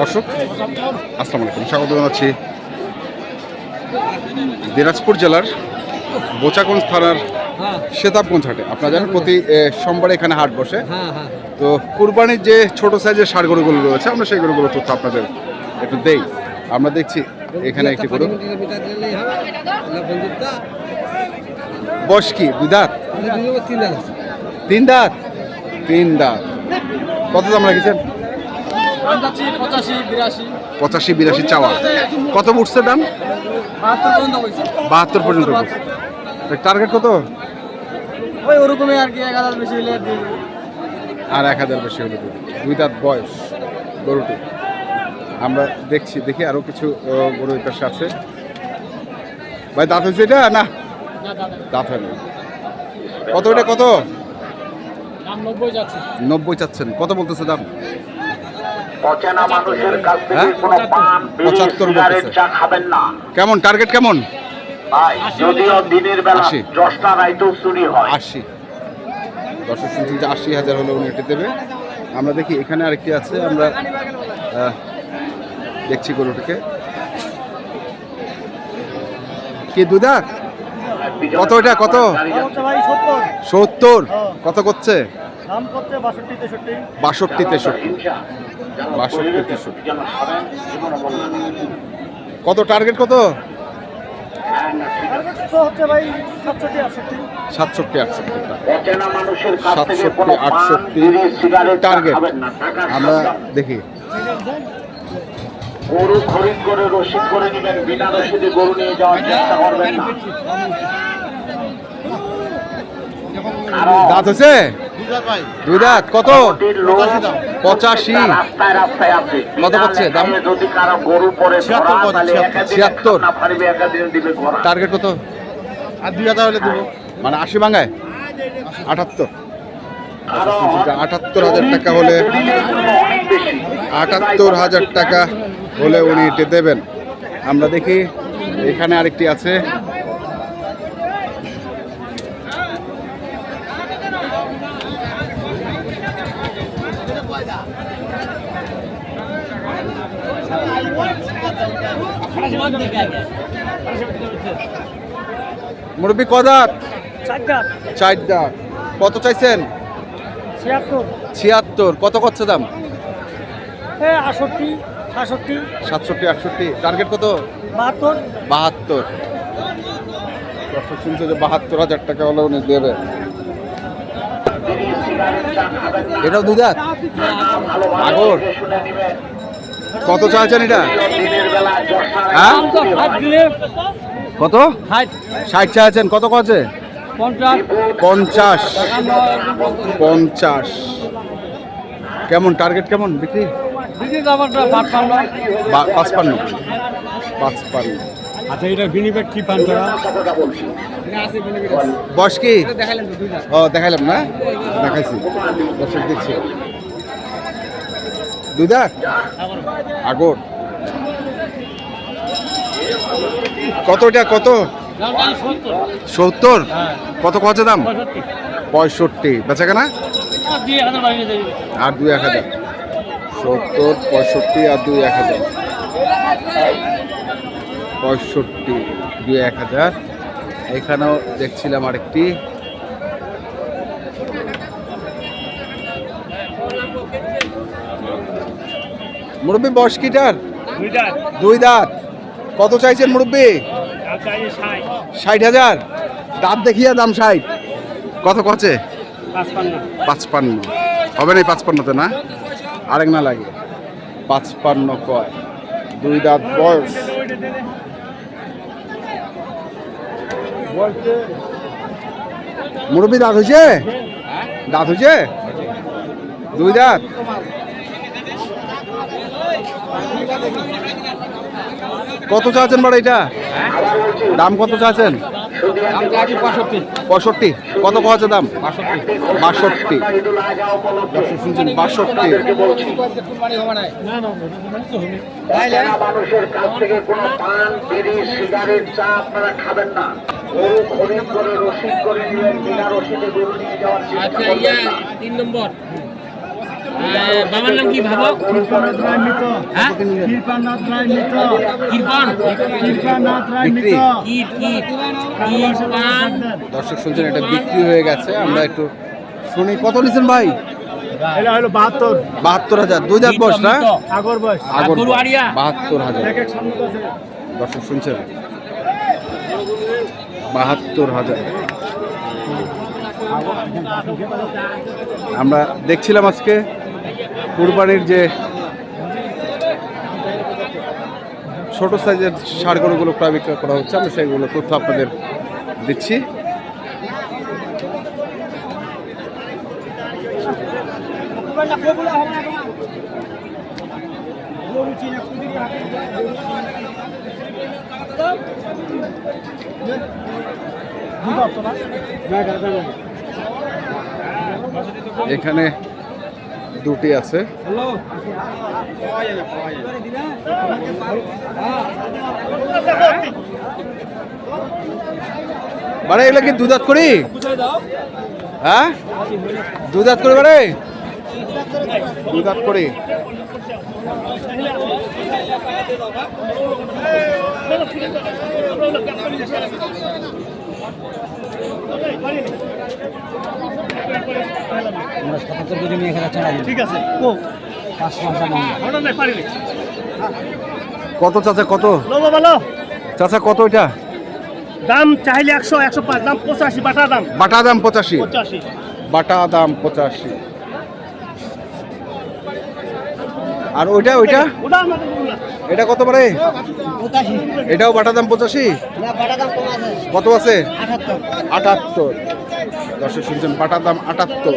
দর্শক, আসসালামু আলাইকুম। স্বাগত জানাচ্ছি দিনাজপুর জেলার বোচাগঞ্জ থানার সেতাবগঞ্জ হাটে। আপনারা জানেন প্রতি সোমবারে এখানে হাট বসে। তো কুরবানির যে ছোট সাইজের ষাড় গরুগুলো রয়েছে, আমরা সেই গরুগুলো তথ্য আপনাদের একটু দেই। আমরা দেখছি এখানে একটি গরু। বয়স কি? দুই দাঁত? তিন দাঁত? তিন দাঁত? কত দাম রেখেছেন? পঁচাশি বিরাশি। চাওয়া। কত উঠছে দাম? বাহাত্তর পর্যন্ত টার্গেট কত? ওই ওরকমই আর কি এক হাজার বেশি হলে আর এক হাজার বেশি হলে দুই দাঁত বয়স গরুটি। আমরা দেখছি দেখি আরও কিছু গরু পাশে আছে। ভাই দাঁত হয়েছে এটা? না? দাঁত হয়নি। কত এটা কত? নব্বই নব্বই চাচ্ছেন। কত বলতেছে দাম? অচেনা মানুষের কাছ থেকে হ্যাঁ? কোনো পান বিড়ি সিগারেট চা খাবেন না। কেমন? টার্গেট কেমন? ভাই যদিও দিনের বেলা আশি। দশটা রাইতেও চুরি হয়। আশি। দর্শক শুনছি যে আশি হাজার হলে উনি এটি দেবে। আমরা দেখি এখানে আরেকটি আছে আমরা দেখছি গরুটিকে। কি দুই দাঁত কত এটা, কত? সত্তর। সত্তর। কত করছে? দাম করছে বাষট্টি তেষট্টি। বাষট্টি বাষট্টি। কত টার্গেট কত? হ্যাঁ, সাতষট্টি আটষট্টি। আটষট্টি। টার্গেট। আমরা দেখি। গরু খরিদ করে রসিদ করে নেবেন বিনা রসিদে গরু নিয়ে যাওয়ার চেষ্টা করবেন না। দাঁত হয়েছে দুই দাঁত কত? পঁচাশি। কত করছে দাম? বিনা লেখায় যদি কারও গরু পরে ছিয়াত্তর টার্গেট কত? আর দুই হাজার হলে দেবো। মানে আশি ভাঙায়? আটাত্তর। কারণ আটাত্তর হাজার টাকা হলে আটাত্তর হাজার টাকা হলে উনি এটি দেবেন। আমরা দেখি এখানে আরেকটি আছে। মুরব্বী কদাত চারটা চার দাঁত। কত চাইছেন? ছিয়াত্তর। ছিয়াত্তর। কত করছে দাম? আটষট্টি সাতষট্টি। সাতষট্টি আটষট্টি। টার্গেট কত? বাহাত্তর। বাহাত্তর। দর্শক শুনছে যে বাহাত্তর হাজার টাকা হলে উনি দেবে। এটাও দু দাঁত? আগর। কত চাইছেন এটা? হ্যাঁ? কত? ষাট চাইছেন। কত কছে পঞ্চাশ। পঞ্চাশ। কেমন? টার্গেট কেমন? বিক্রি? পাঁচপান্ন। পাঁচপান্ন। আচ্ছা এটা বিনিবেগ কি পান বয়স কি? ও দেখাইলাম না? দেখাইছি। দর্শক দেখছি। দুই দাঁত আগর। কত এটা? কত? সত্তর? কত কত দাম? পঁয়ষট্টি। বেচা কেনা? আর দুই এক হাজার। সত্তর, পঁয়ষট্টি আর দুই এক হাজার। পঁয়ষট্টি, দুই এক হাজার। এখানেও দেখছিলাম আরেকটি। মুরব্বী বয়স কিটার দুই দাঁত। কত চাইছেন মুরব্বী? ষাট। হাজার। দাঁত দেখিয়া দাম ষাট। কত কচে? পাঁচপান্ন। হবে না পাঁচপান্নতে না? আরেক না লাগে। পাঁচপান্ন কয়। দুই দাঁত বয়স। মুরব্বী দাঁত হয়েছে? দাঁত হয়েছে? দুই দাঁত। কত চাচ্ছেন বড় এটা? দাম কত চাচ্ছেন? পঁয়ষট্টি। কত কত দাম? বাষট্টি। শুনছেন বাষট্টি। আচ্ছা তিন নম্বর। বাবা আমার নাম কি ভাবো হ্যাঁ? কৃপন বিক্রি। কীট কীট কৃপান দর্শক শুনছেন এটা বিক্রি হয়ে গেছে। আমরা একটু শুনি। কত নিছেন ভাই? এটা হলো বাহাত্তর। বাহাত্তর হাজার। দুই দাঁত বয়স না? আগর বয়স। আগর দর্শক শুনছেন? বাহাত্তর হাজার। আমরা দেখছিলাম আজকে কুরবানির যে ছোট সাইজের ষাড় গরুগুলো প্রায় বিক্রয় করা হচ্ছে আমরা সেইগুলো তথ্য আপনাদের দিচ্ছি। এখানে দুটি আছে। মানে এগুলো কি দুধাত করি? হ্যাঁ? দুধাত করে বারে? দুধাত করি। ঠিক ও পারিনি কত চাচা কত? বলো চাচা কত এটা? দাম চাইলে একশো একশো পাঁচ দাম পঁচাশি বাটা দাম। বাটা দাম পঁচাশি। পঁচাশি। বাটা দাম পঁচাশি। আর ওইটা ওইটা? এটা কত পারে এটাও বাটা দাম পঁচাশি? কত আছে? আটাত্তর। দর্শক শুনছেন বাটার দাম আটাত্তর।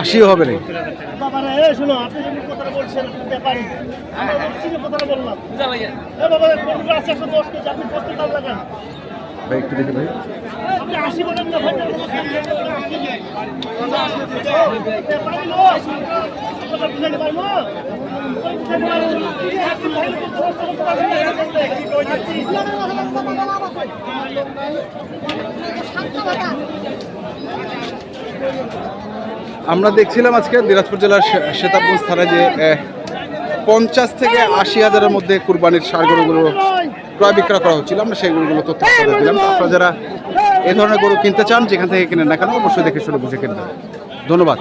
আশি হবে রে। ভাই একটু দেখি ভাই। আমরা দেখছিলাম আজকে দিনাজপুর জেলার শে- সেতাবগঞ্জ থানায় যে পঞ্চাশ থেকে আশি হাজারের মধ্যে কুরবানির সার গরুগুলো ক্রয় বিক্রয় করা হচ্ছিল। আমরা সেই গরুগুলো তথ্য দিলাম। আপনারা যারা এ ধরনের গরু কিনতে চান, যেখান থেকে কিনেন না কেন, অবশ্যই দেখে শুনে বুঝে কিনতে ধন্যবাদ